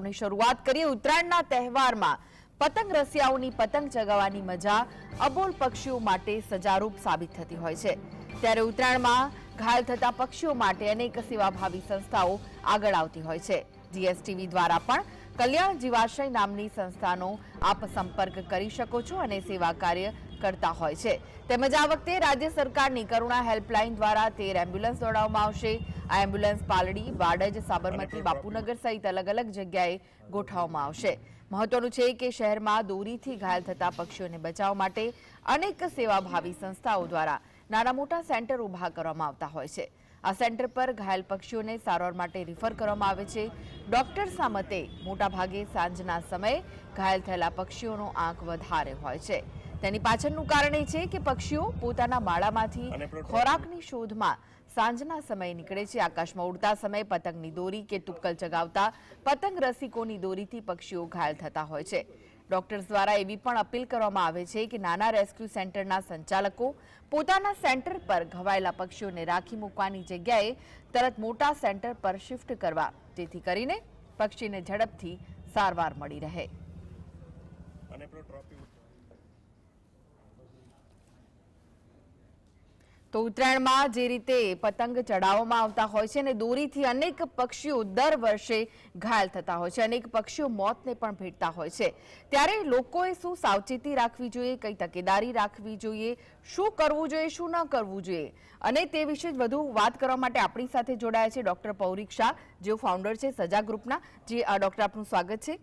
ની શરૂઆત કરીએ ઉત્તરાયણના તહેવારમાં. પતંગ રસિયાઓની પતંગ ચગાવવાની મજા અબોલ પક્ષીઓ માટે સજારૂપ સાબિત થતી હોય છે. ત્યારે ઉત્તરાયણમાં ઘાયલ થતા પક્ષીઓ માટે અનેક સેવાભાવી સંસ્થાઓ આગળ આવતી હોય છે. જીએસટીવી દ્વારા પણ કલ્યાણ જીવાશય નામની સંસ્થાનો આપ સંપર્ક કરી શકો છો અને સેવા કાર્ય કરતા હોય છે. તેમજ આ વખતે રાજ્ય સરકારની કરુણા હેલ્પલાઇન દ્વારા તેર એમ્બ્યુલન્સ દોડાવવામાં આવશે. આ એમ્બ્યુલન્સ પાલડી વાડજ સાબરમતી બાપુનગર સહિત અલગ અલગ જગ્યાએ ગોઠવવામાં આવશે. મહત્વનું છે કે શહેરમાં દોરીથી ઘાયલ થતા પક્ષીઓને બચાવવા માટે અનેક સેવાભાવી સંસ્થાઓ દ્વારા નાના મોટા સેન્ટર ઊભા કરવામાં આવતા હોય છે. આ સેન્ટર પર ઘાયલ પક્ષીઓને સારવાર માટે રિફર કરવામાં આવે છે. ડોક્ટર્સના મતે મોટાભાગે સાંજના સમયે ઘાયલ થયેલા પક્ષીઓનો આંક વધારે હોય છે. તેની પાછળનું કારણ એ છે કે પક્ષીઓ પોતાના માળામાંથી ખોરાકની શોધમાં સાંજના સમયે નીકળે છે. આકાશમાં ઉડતા સમયે પતંગની દોરી કે તુક્કલ ચગાવતા પતંગ રસિકોની દોરીથી પક્ષીઓ ઘાયલ થતા હોય છે. ડોક્ટર્સ દ્વારા એવી પણ અપીલ કરવામાં આવે છે કે નાના રેસ્ક્યુ સેન્ટરના સંચાલકો પોતાના સેન્ટર પર ઘવાયેલા પક્ષીઓને રાખી મૂકવાની જગ્યાએ તરત મોટા સેન્ટર પર શિફ્ટ કરવા. જેથી કરીને પક્ષીને ઝડપથી સારવાર મળી રહે. તો ઉત્તરાયણમાં જે રીતે પતંગ ચડાવવામાં આવતા હોય છે અને દોરીથી અનેક પક્ષીઓ દર વર્ષે ઘાયલ થતા હોય છે. અનેક પક્ષીઓ મોતને પણ ભેટતા હોય છે. ત્યારે લોકોએ શું સાવચેતી રાખવી જોઈએ? કઈ તકેદારી રાખવી જોઈએ? શું કરવું જોઈએ? શું ન કરવું જોઈએ? અને તે વિશે જ વધુ વાત કરવા માટે આપણી સાથે જોડાયા છે ડોક્ટર પૌરિક શાહ જેઓ ફાઉન્ડર છે સજા ગ્રુપના. જે ડોક્ટર આપનું સ્વાગત છે.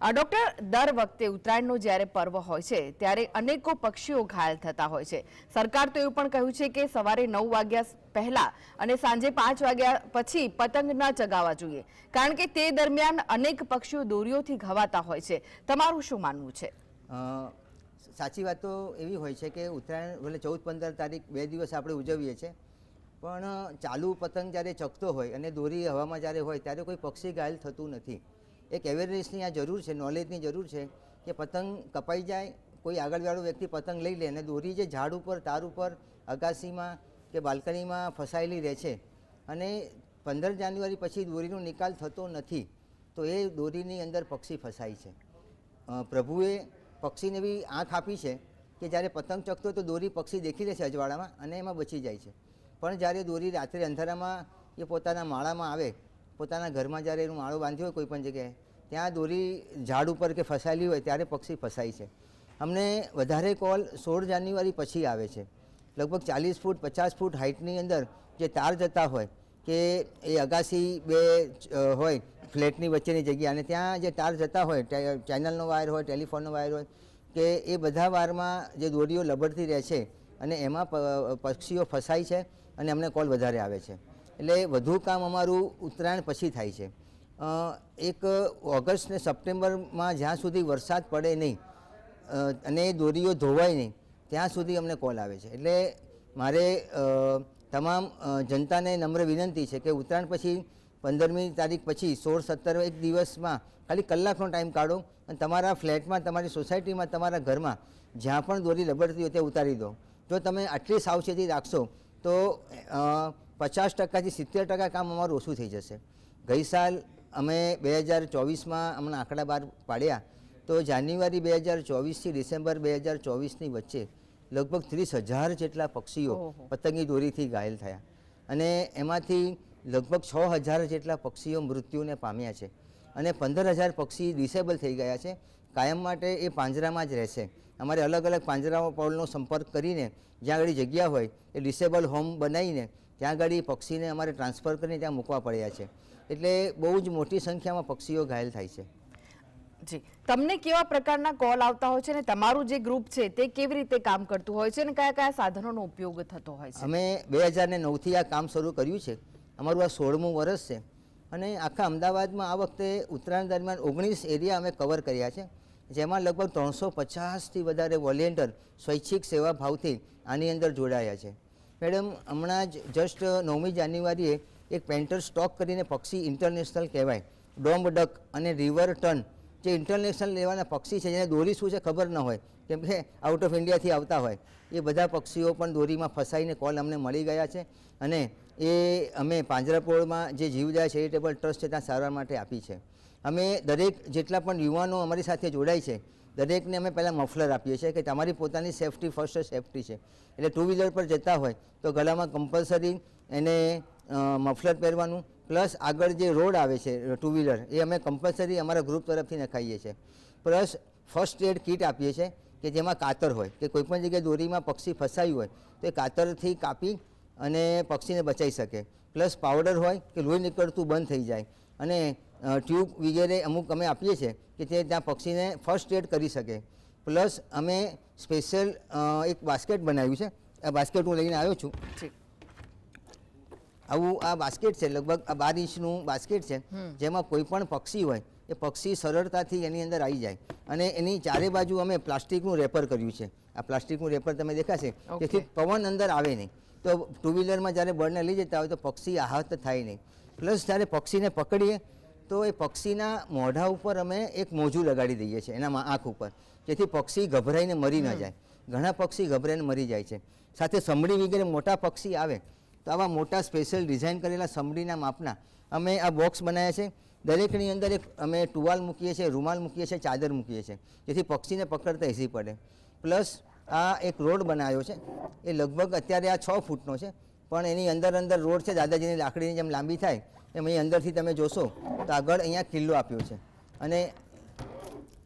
ડોક્ટર, દર વખતે ઉત્તરાયણનો જ્યારે પર્વ હોય છે, ત્યારે અનેકો પક્ષીઓ ઘાયલ થતા હોય છે. સરકાર તો એવું પણ કહ્યું છે કે સવારે નવ વાગ્યા પહેલા અને સાંજે પાંચ વાગ્યા પછી પતંગ ન ચગાવવા જોઈએ. કારણ કે તે દરમિયાન અનેક પક્ષીઓ દોરીઓથી ઘવાતા હોય છે. તમારું શું માનવું છે? સાચી વાત તો એવી હોય છે કે ઉત્તરાયણ એટલે ચૌદ પંદર તારીખ બે દિવસ આપણે ઉજવીએ છીએ, પણ ચાલુ પતંગ જ્યારે ચકતો હોય અને દોરી હવામાં જ્યારે હોય, ત્યારે કોઈ પક્ષી ઘાયલ થતું નથી. એક અવેરનેસની આ જરૂર છે નોલેજની જરૂર છે કે પતંગ કપાઈ જાય, કોઈ આગળવાળો વ્યક્તિ પતંગ લઈ લે અને દોરી જે ઝાડ ઉપર, તાર ઉપર, અગાસીમાં કે બાલ્કનીમાં ફસાયેલી રહે છે અને પંદર જાન્યુઆરી પછી દોરીનો નિકાલ થતો નથી, તો એ દોરીની અંદર પક્ષી ફસાય છે. પ્રભુએ પક્ષીને બી આંખ આપી છે કે જ્યારે પતંગ ચકતો તો દોરી પક્ષી દેખી લે છે અજવાળામાં અને એમાં બચી જાય છે. પણ જ્યારે દોરી રાત્રે અંધારામાં એ પોતાના માળામાં આવે પોતાના ઘરમાં જ્યારે એનું માળો બાંધ્યો હોય કોઈ પણ જગ્યાએ, ત્યાં દોરી ઝાડ ઉપર કે ફસાયેલી હોય ત્યારે પક્ષી ફસાય છે. અમને વધારે કોલ સોળ જાન્યુઆરી પછી આવે છે. લગભગ ચાલીસ ફૂટ, પચાસ ફૂટ હાઇટની અંદર જે તાર જતા હોય કે એ અગાસી બે હોય ફ્લેટની વચ્ચેની જગ્યા અને ત્યાં જે તાર જતા હોય ચેનલનો વાયર હોય, ટેલિફોનનો વાયર હોય, કે એ બધા વારમાં જે દોરીઓ લબડતી રહે છે અને એમાં પક્ષીઓ ફસાય છે અને અમને કોલ વધારે આવે છે. એટલે વધુ કામ અમારું ઉત્તરાયણ પછી થાય છે. એક ઓગસ્ટ ને સપ્ટેમ્બરમાં જ્યાં સુધી વરસાદ પડે નહીં અને દોરીઓ ધોવાય નહીં, ત્યાં સુધી અમને કોલ આવે છે. એટલે મારે તમામ જનતાને નમ્ર વિનંતી છે કે ઉત્તરાયણ પછી પંદરમી તારીખ પછી સોળ સત્તર એક દિવસમાં ખાલી કલાકનો ટાઈમ કાઢો અને તમારા ફ્લેટમાં, તમારી સોસાયટીમાં, તમારા ઘરમાં જ્યાં પણ દોરી રબડતી હોય તે ઉતારી દો. જો તમે આટલી સાવચેતી રાખશો તો પચાસ ટકાથી સિત્તેર ટકા કામ અમારું ઓછું થઈ જશે. ગઈ સાલ અમે બે હજાર ચોવીસમાં હમણાં આંકડા બહાર પાડ્યા તો જાન્યુઆરી બે હજાર ચોવીસથી ડિસેમ્બર બે હજાર ચોવીસની વચ્ચે લગભગ ત્રીસ હજાર જેટલા પક્ષીઓ પતંગી દોરીથી ઘાયલ થયા. અને એમાંથી લગભગ છ હજાર જેટલા પક્ષીઓ મૃત્યુને પામ્યા છે. અને પંદર હજાર પક્ષી ડિસેબલ થઈ ગયા છે. કાયમ માટે એ પાંજરામાં જ રહેશે. અમારે અલગ અલગ પાંજરાઓ પોલનો સંપર્ક કરીને જ્યાં આગળ જગ્યા હોય એ ડિસેબલ હોમ બનાવીને ત્યાં આગળ પક્ષીને અમારે ટ્રાન્સફર કરીને ત્યાં મૂકવા પડ્યા છે. એટલે બહુ જ મોટી સંખ્યામાં પક્ષીઓ ઘાયલ થાય છે. જી. તમને કેવા પ્રકારના કોલ આવતા હોય છે અને તમારું જે ગ્રુપ છે તે કેવી રીતે કામ કરતું હોય છે અને કયા કયા સાધનોનો ઉપયોગ થતો હોય છે? અમે બે હજાર ને નવથી આ કામ શરૂ કર્યું છે. અમારું આ સોળમું વર્ષ છે. અને આખા અમદાવાદમાં આ વખતે ઉત્તરાયણ દરમિયાન ઓગણીસ એરિયા અમે કવર કર્યા છે. જેમાં લગભગ ત્રણસો પચાસથી વધારે વોલેન્ટિયર સ્વૈચ્છિક સેવા ભાવથી આની અંદર જોડાયા છે. મેડમ, હમણાં જ જસ્ટ નવમી જાન્યુઆરીએ એક પેન્ટર સ્ટોક કરીને પક્ષી ઇન્ટરનેશનલ કહેવાય. ડોમ ડક અને રિવર ટન. જે ઇન્ટરનેશનલ લેવાના પક્ષી છે, જેને દોરી શું છે ખબર ન હોય, કેમ કે આઉટ ઓફ ઇન્ડિયાથી આવતા હોય. એ બધા પક્ષીઓ પણ દોરીમાં ફસાઈને કોલ અમને મળી ગયા છે અને એ અમે પાંજરાપોળમાં જે જીવદયા ચેરિટેબલ ટ્રસ્ટ છે, ત્યાં સારવાર માટે આપી છે. અમે દરેક જેટલા પણ યુવાનો અમારી સાથે જોડાય છે, દરેકને અમે પહેલાં મફલર આપીએ છીએ કે તમારી પોતાની સેફટી ફર્સ્ટ સેફટી છે. એટલે ટુ વ્હીલર પર જતા હોય તો ગળામાં કમ્પલસરી એને મફલર પહેરવાનું પ્લસ આગળ જે રોડ આવે છે ટુ વ્હીલર એ અમે કમ્પલસરી અમારા ગ્રુપ તરફથી નખાઈએ છીએ. પ્લસ ફર્સ્ટ એડ કિટ આપીએ છીએ કે જેમાં કાતર હોય, કે કોઈપણ જગ્યાએ દોરીમાં પક્ષી ફસાયું હોય, તો એ કાતરથી કાપી અને પક્ષીને બચાવી શકે. પ્લસ પાવડર હોય કે લોહી નીકળતું બંધ થઈ જાય. અને ટ્યુબ વગેરે અમુક અમે આપીએ છીએ કે તે ત્યાં પક્ષીને ફર્સ્ટ એડ કરી શકે. પ્લસ અમે સ્પેશિયલ એક બાસ્કેટ બનાવ્યું છે. આ બાસ્કેટ હું લઈને આવ્યો છું. આવું આ બાસ્કેટ છે લગભગ આ બાર ઇંચનું બાસ્કેટ છે જેમાં કોઈ પણ પક્ષી હોય એ પક્ષી સરળતાથી એની અંદર આવી જાય. અને એની ચારે બાજુ અમે પ્લાસ્ટિકનું રેપર કર્યું છે. આ પ્લાસ્ટિકનું રેપર તમે દેખાશે. તેથી પવન અંદર આવે નહીં. તો ટુ વ્હીલરમાં જ્યારે બળને લઈ જતા હોય તો પક્ષી આહત થાય નહીં. પ્લસ જ્યારે પક્ષીને પકડીએ તો એ પક્ષીના મોઢા ઉપર અમે એક મોજું લગાડી દઈએ છીએ એનામાં આંખ ઉપર. જેથી પક્ષી ગભરાઈને મરી ન જાય. ઘણા પક્ષી ગભરાઈને મરી જાય છે. સાથે સમડી વગેરે મોટા પક્ષી આવે તો આવા મોટા સ્પેશિયલ ડિઝાઇન કરેલા સમડીના માપના અમે આ બોક્સ બનાવ્યા છે. દરેકની અંદર એક અમે ટુવાલ મૂકીએ છીએ રૂમાલ મૂકીએ છીએ ચાદર મૂકીએ છીએ. જેથી પક્ષીને પકડતા ઇઝી પડે. પ્લસ આ એક રોડ બનાવ્યો છે. એ લગભગ અત્યારે આ છ ફૂટનો છે. પણ એની અંદર અંદર રોડ છે, દાદાજીની લાકડીની જેમ લાંબી થાય, એમ અહીં અંદરથી તમે જોશો તો આગળ અહીંયા કિલ્લો આપ્યો છે. અને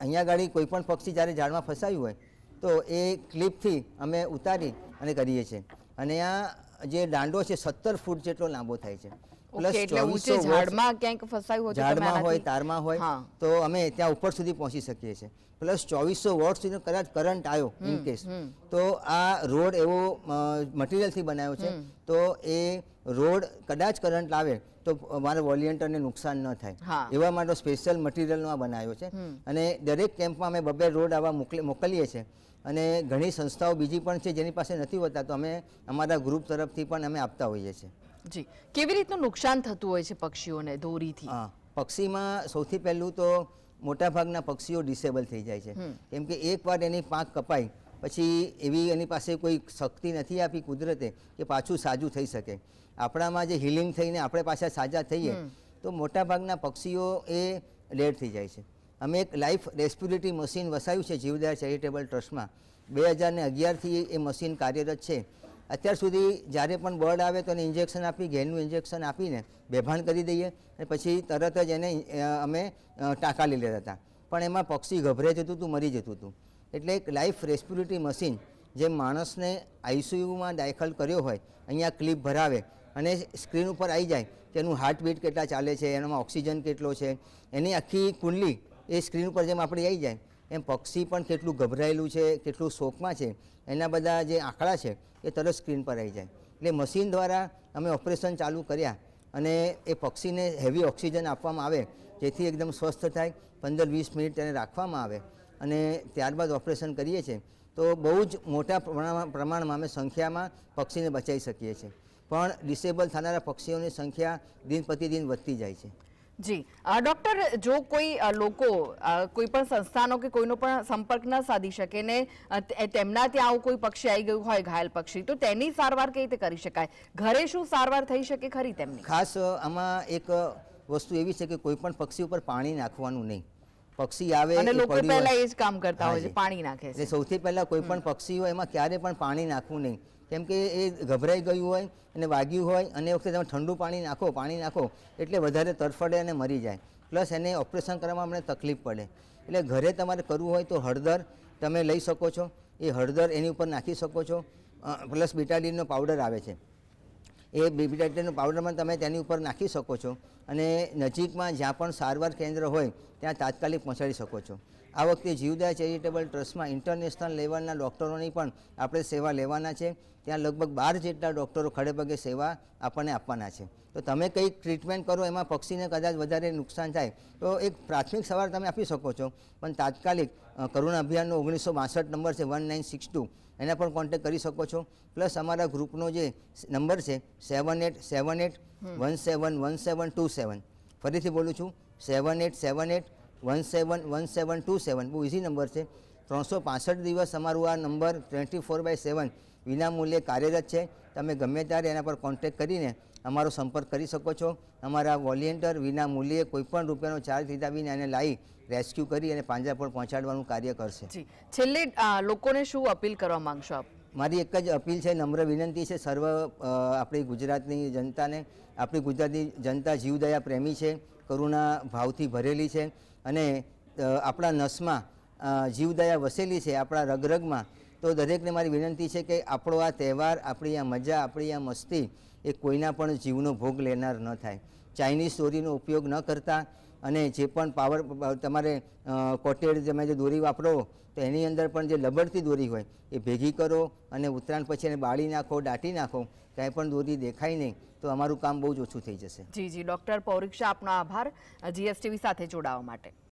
અહીંયા ગાડી કોઈપણ પક્ષી જ્યારે ઝાડમાં ફસાયું હોય, તો એ ક્લિપથી અમે ઉતારી અને કરીએ છીએ. અને આ જે દાંડો છે, સત્તર ફૂટ જેટલો લાંબો થાય છે. ઓકે એટલે ઊંચે ઝાડમાં ક્યાંક ફસાયું હોય ઝાડમાં હોય તારમાં હોય તો અમે ત્યાં ઉપર સુધી પહોંચી શકીએ છીએ. પ્લસ ચોવીસો વોટ સુધી કદાચ કરંટ આવ્યો ઇન કેસ તો આ રોડ એવો મટીરિયલથી બનાવ્યો છે. તો એ રોડ કદાચ કરંટ લાવે તો મારા વોલિયન્ટરને નુકસાન ન થાય. એવા માટે સ્પેશિયલ મટીરિયલનો આ બનાવ્યો છે. અને દરેક કેમ્પમાં અમે બબે રોડ આવા મોકલીએ છીએ. અને ઘણી સંસ્થાઓ બીજી પણ છે જેની પાસે નથી હોતા તો અમે અમારા ગ્રુપ તરફથી પણ અમે આપતા હોઈએ છીએ. જી. કેવી રીતનું નુકસાન થતું હોય છે પક્ષીઓને દોરીથી? હા પક્ષીમાં સૌથી પહેલું તો મોટાભાગના પક્ષીઓ ડિસેબલ થઈ જાય છે. કેમ કે એકવાર એની પાંખ કપાય પછી એવી એની પાસે કોઈ શક્તિ નથી આપી કુદરતે કે પાછું સાજું થઈ શકે. આપણામાં જે હિલિંગ થઈને આપણે પાછા સાજા થઈએ તો મોટાભાગના પક્ષીઓ એ ડેડ થઈ જાય છે. અમે એક લાઈફ રેસ્પ્યુરેટરી મશીન વસાવ્યું છે જીવદયા ચેરિટેબલ ટ્રસ્ટમાં બે હજારને અગિયારથી એ મશીન કાર્યરત છે. અત્યાર સુધી જ્યારે પણ બર્ડ આવે તો એને ઇન્જેક્શન આપી ઘેરનું ઇન્જેક્શન આપીને બેભાન કરી દઈએ અને પછી તરત જ એને અમે ટાંકા લઈ લેતા હતા. પણ એમાં પક્ષી ગભરાઈ જતું હતું, મરી જતું હતું. એટલે એક લાઈફ રેસ્પિરેટરી મશીન જે માણસને આઈસીયુમાં દાખલ કર્યો હોય, અહીંયા ક્લિપ ભરાવે અને સ્ક્રીન ઉપર આવી જાય કે એનું હાર્ટબીટ કેટલા ચાલે છે, એનામાં ઓક્સિજન કેટલો છે, એની આખી કુંડલી એ સ્ક્રીન ઉપર જેમ આપણી આવી જાય એમ પક્ષી પણ કેટલું ગભરાયેલું છે, કેટલું શોકમાં છે, એના બધા જે આંકડા છે એ તરત સ્ક્રીન પર આવી જાય. એટલે મશીન દ્વારા અમે ઓપરેશન ચાલુ કર્યા અને એ પક્ષીને હેવી ઓક્સિજન આપવામાં આવે, જેથી એકદમ સ્વસ્થ થાય, પંદર વીસ મિનિટ તેને રાખવામાં આવે અને ત્યારબાદ ઓપરેશન કરીએ છીએ, તો બહુ જ મોટા પ્રમાણમાં પ્રમાણમાં અમે સંખ્યામાં પક્ષીને બચાવી શકીએ છીએ. પણ ડિસેબલ થનારા પક્ષીઓની સંખ્યા દિન પ્રતિદિન વધતી જાય છે. જી. ડૉક્ટર, જો કોઈ લોકો કોઈ પણ સંસ્થાનો કે કોઈનો પણ સંપર્ક ન સાધી શકે ને તેમના ત્યાં આવું કોઈ પક્ષી આવી ગયું હોય, ઘાયલ પક્ષી, તો તેની સારવાર કઈ રીતે કરી શકાય? ઘરે શું સારવાર થઈ શકે ખરી તેમની? ખાસ આમાં એક વસ્તુ એવી છે કે કોઈ પણ પક્ષી ઉપર પાણી નાખવાનું નહીં. પક્ષી આવે અને લોકો પહેલા એ જ કામ કરતા હોય છે પાણી નાખે છે. એટલે સૌથી પહેલા કોઈ પણ પક્ષી હોય એમાં ક્યારે પણ પાણી નાખવું નહીં. કેમ કે એ ગભરાઈ ગયું હોય અને વાગ્યું હોય અને એ વખતે તમે ઠંડુ પાણી નાખો પાણી નાખો એટલે વધારે તરફડે અને મરી જાય. પ્લસ એને ઓપરેશન કરવામાં અમને તકલીફ પડે. એટલે ઘરે તમારે કરવું હોય તો હળદર તમે લઈ શકો છો. એ હળદર એની ઉપર નાખી શકો છો. પ્લસ બીટાડીનનો પાવડર આવે છે. એ બીબીટાઇટનો પાવડરમાં તમે તેની ઉપર નાખી શકો છો. અને નજીકમાં જ્યાં પણ સારવાર કેન્દ્ર હોય, ત્યાં તાત્કાલિક પહોંચાડી શકો છો. આ વખતે જીવદયા ચેરિટેબલ ટ્રસ્ટમાં ઇન્ટરનેશનલ લેવલના ડૉક્ટરોની પણ આપણે સેવા લેવાના છે. ત્યાં લગભગ બાર જેટલા ડૉક્ટરો ખડેપગે સેવા આપણને આપવાના છે. તો તમે કંઈક ટ્રીટમેન્ટ કરો એમાં પક્ષીને કદાચ વધારે નુકસાન થાય તો એક પ્રાથમિક સવાર તમે આપી શકો છો. પણ તાત્કાલિક કરુણા અભિયાનનો ઓગણીસો બાસઠ નંબર છે વન નાઇન સિક્સ ટુ એના પણ કોન્ટેક્ટ કરી શકો છો. પ્લસ અમારા ગ્રુપનો જે નંબર છે seven eight seven eight one seven one seven two seven. ફરીથી બોલું છું seven eight seven eight one seven one seven two seven બહુ ઇઝી નંબર છે. ત્રણસો પાસઠ દિવસ અમારું આ number twenty four by seven વિનામૂલ્યે કાર્યરત છે. તમે ગમે ત્યારે એના પર કોન્ટેક કરીને અમારો સંપર્ક કરી શકો છો. અમારા વોલિયન્ટર વિના મૂલ્યે કોઈપણ રૂપિયાનો ચાર્જ લીધા વિના એને લાવી રેસ્ક્યુ કરી અને પાંજરા પર પહોંચાડવાનું કાર્ય કરશે. છેલ્લે લોકોને શું અપીલ કરવા માંગશો આપ? મારી એક જ અપીલ છે નમ્ર વિનંતી છે. સર્વ આપણી ગુજરાતની જનતાને આપણી ગુજરાતની જનતા જીવદયા પ્રેમી છે. કરુણા ભાવથી ભરેલી છે. અને આપણા નસમાં જીવદયા વસેલી છે આપણા રગરગમાં, તો દરેકને મારી વિનંતી છે કે આપણો આ તહેવાર, આપણી આ મજા, આપણી આ મસ્તી એ કોઈના પણ જીવનો ભોગ લેનાર ન થાય. ચાઇનીઝ ચોરીનો ઉપયોગ ન કરતા અને જે પણ પાવર તમારે કોટેડ તમે જે દોરી વાપરો, તો એની અંદર પણ જે લબડતી દોરી હોય, એ ભેગી કરો અને ઉત્તરાયણ પછી એને બાળી નાખો, દાટી નાખો કાંઈ પણ દોરી દેખાય નહીં, તો અમારું કામ બહુ જ ઓછું થઈ જશે. જી જી ડૉક્ટર પૌરીક્ષા આપનો આભાર જીએસટીવી સાથે જોડાવા માટે.